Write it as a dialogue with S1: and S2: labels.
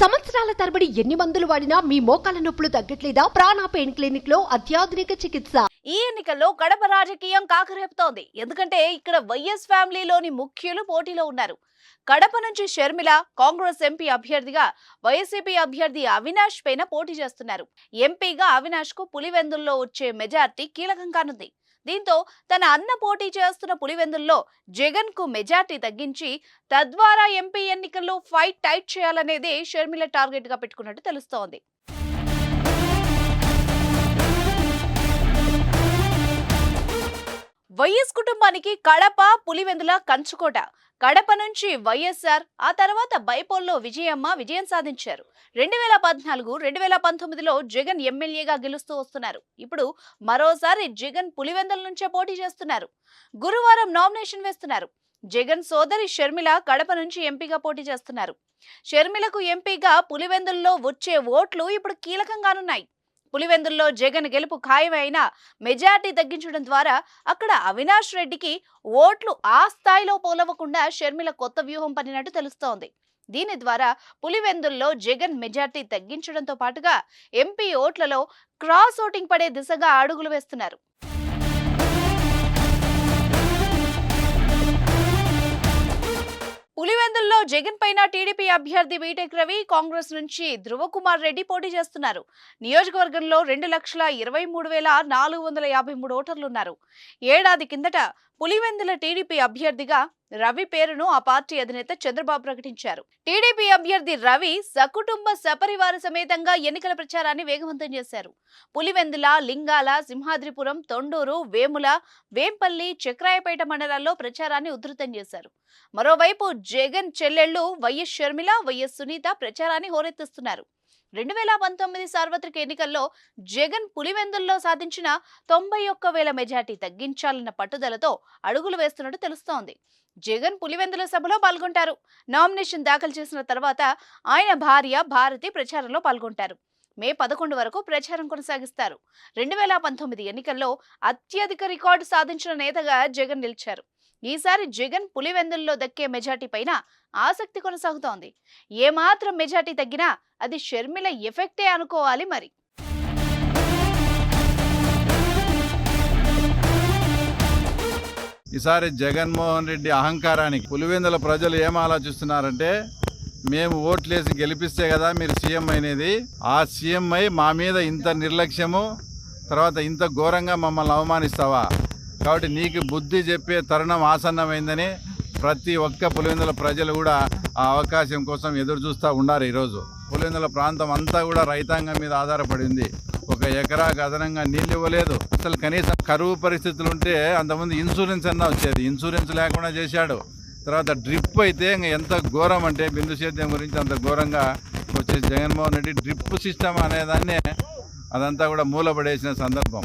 S1: సంవత్సరాల తరబడి ఎన్ని మందులు వాడినా మీ మోకాల నొప్పులు తగ్గట్లేదా? ప్రాణ పెయిన్ క్లినిక్లో అత్యాధునిక చికిత్స.
S2: ఈ ఎన్నికల్లో కడప రాజకీయం కాకరేపుతోంది. ఎందుకంటే ఇక్కడ వైఎస్ ఫ్యామిలీలోని ముఖ్యులు పోటీలో ఉన్నారు. కడప నుంచి షర్మిల కాంగ్రెస్ ఎంపీ అభ్యర్థిగా వైసీపీ అభ్యర్థి అవినాష్ పైన పోటీ చేస్తున్నారు. ఎంపీగా అవినాష్కు పులివెందుల్లో వచ్చే మెజార్టీ కీలకం కానుంది. దీంతో తన అన్న పోటీ చేస్తున్న పులివెందుల్లో జగన్కు మెజార్టీ తగ్గించి తద్వారా ఎంపీ ఎన్నికల్లో ఫైట్ టైట్ చేయాలనేదే షర్మిల టార్గెట్గా పెట్టుకున్నట్టు తెలుస్తోంది. వైఎస్ కుటుంబానికి కడప పులివెందుల కంచుకోట కడప నుంచి వైఎస్ఆర్ ఆ తర్వాత బైపోల్లో విజయమ్మ విజయం సాధించారు. రెండు వేల పద్నాలుగు రెండు వేల పంతొమ్మిదిలో జగన్ ఎమ్మెల్యేగా గెలుస్తూ వస్తున్నారు. ఇప్పుడు మరోసారి జగన్ పులివెందుల నుంచే పోటీ చేస్తున్నారు. గురువారం నామినేషన్ వేస్తున్నారు. జగన్ సోదరి షర్మిల కడప నుంచి ఎంపీగా పోటీ చేస్తున్నారు. షర్మిలకు ఎంపీగా పులివెందుల్లో వచ్చే ఓట్లు ఇప్పుడు కీలకంగానున్నాయి. పులివెందుల్లో జగన్ గెలుపు ఖాయమైనా మెజార్టీ తగ్గించడం ద్వారా అక్కడ అవినాష్ రెడ్డికి ఓట్లు ఆ స్థాయిలో పోలవకుండా షర్మిల కొత్త వ్యూహం పనినట్టు తెలుస్తోంది. దీని ద్వారా పులివెందుల్లో జగన్ మెజార్టీ తగ్గించడంతో పాటుగా ఎంపీ ఓట్లలో క్రాస్ ఓటింగ్ పడే దిశగా అడుగులు వేస్తున్నారు. జగన్ పైన టీడీపీ అభ్యర్థి బీటెక్ రవి కాంగ్రెస్ నుంచి ధృవకుమార్ రెడ్డి పోటీ చేస్తున్నారు. నియోజకవర్గంలో రెండు లక్షల ఇరవై మూడు వేల నాలుగు వందల యాభై మూడు ఓటర్లున్నారు. ఏడాది కిందట పులివెందుల టీడీపీ అభ్యర్థిగా రవి పేరును ఆ పార్టీ అధినేత చంద్రబాబు ప్రకటించారు. టీడీపీ అభ్యర్థి రవి సకుటుంబ సపరివార సమేతంగా ఎన్నికల ప్రచారాన్ని వేగవంతం చేశారు. పులివెందుల లింగాల సింహాద్రిపురం తొండూరు వేముల వేంపల్లి చక్రాయపేట మండలాల్లో ప్రచారాన్ని ఉధృతం చేశారు. మరోవైపు జగన్ చెల్లెళ్ళు వైఎస్ షర్మిల వైఎస్ సునీత ప్రచారాన్ని హోరెత్తిస్తున్నారు. రెండు వేల పంతొమ్మిది సార్వత్రిక ఎన్నికల్లో జగన్ పులివెందుల్లో సాధించిన తొంభై ఒక్క వేల మెజార్టీ తగ్గించాలన్న పట్టుదలతో అడుగులు వేస్తున్నట్టు తెలుస్తోంది. జగన్ పులివెందుల సభలో పాల్గొంటారు. నామినేషన్ దాఖలు చేసిన తర్వాత ఆయన భార్య భారతి ప్రచారంలో పాల్గొంటారు. మే పదకొండు వరకు ప్రచారం కొనసాగిస్తారు. రెండు వేల పంతొమ్మిది ఎన్నికల్లో అత్యధిక రికార్డు సాధించిన నేతగా జగన్ నిలిచారు. ఈసారి జగన్ పులివెందుల్లో దక్కే మెజార్టీ పైన ఆసక్తి కొనసాగుతోంది. ఏమాత్రం మెజార్టీ తగ్గినా అది షర్మిల ఎఫెక్టే అనుకోవాలి మరి.
S3: ఈసారి జగన్మోహన్ రెడ్డి అహంకారానికి పులివెందుల ప్రజలు ఏం ఆలోచిస్తున్నారంటే మేము ఓట్లేసి గెలిపిస్తే కదా మీరు సీఎం అయినది. ఆ సీఎం అయి మా మీద ఇంత నిర్లక్ష్యము తర్వాత ఇంత ఘోరంగా మమ్మల్ని అవమానిస్తావా? కాబట్టి నీకు బుద్ధి చెప్పే తరుణం ఆసన్నమైందని ప్రతి ఒక్క పులివెందుల ప్రజలు కూడా ఆ అవకాశం కోసం ఎదురు చూస్తూ ఉన్నారు ఈరోజు. పులివెందుల ప్రాంతం అంతా కూడా రైతాంగం మీద ఆధారపడింది. ఒక ఎకరాకు అదనంగా నీళ్ళు ఇవ్వలేదు. అసలు కనీసం కరువు పరిస్థితులు ఉంటే అంతకుముందు ఇన్సూరెన్స్ అన్నా వచ్చేది. ఇన్సూరెన్స్ లేకుండా చేశాడు. తర్వాత డ్రిప్ అయితే ఇంకా ఎంత ఘోరం అంటే బిందు సేద్యం గురించి అంత ఘోరంగా వచ్చే జగన్మోహన్ రెడ్డి డ్రిప్ సిస్టమ్ అనేదాన్నే అదంతా కూడా మూలపడేసిన సందర్భం.